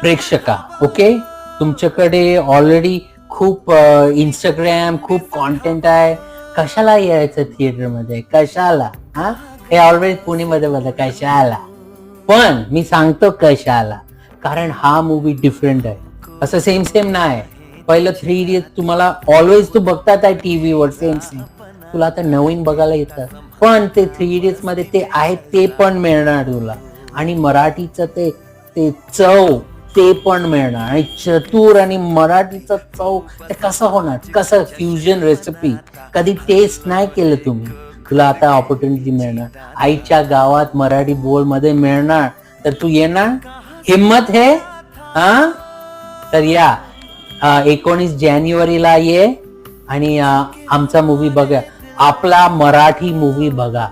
प्रेक्षका okay? तुमच्याकडे already खूप Instagram खूप कॉन्टेंट आहे. कशाला यायचं थिएटरमध्ये कशाला? हा? हे ऑलरेडी पुणेमध्ये बघा कशाला? पण मी सांगतो कशाला. कारण हा मूवी डिफरंट आहे. असं सेम सेम नाही. पहिलं थ्री इडियट तुम्हाला ऑलवेज तू बघतात आहे टीव्हीवर सेम सेम तुला आता नवीन बघायला येतं. पण ते थ्री इडियट्समध्ये ते आहे ते पण मिळणार तुला. आणि मराठीचं ते ते चव ते पण मिळणार. आणि चतुर आणि मराठीचं चव ते कसं होणार? कसं फ्युजन रेसिपी कधी टेस्ट नाही केलं तुम्ही. तुला आता ऑपॉर्च्युनिटी मिळणार. आईच्या गावात मराठी बोलमध्ये मिळणार. तर तू येणार? हिम्मत हे? हा? तर या. एकोणीस जानेवारीला ये आणि आमचा मूवी बघा. आपला मराठी मूवी बघा.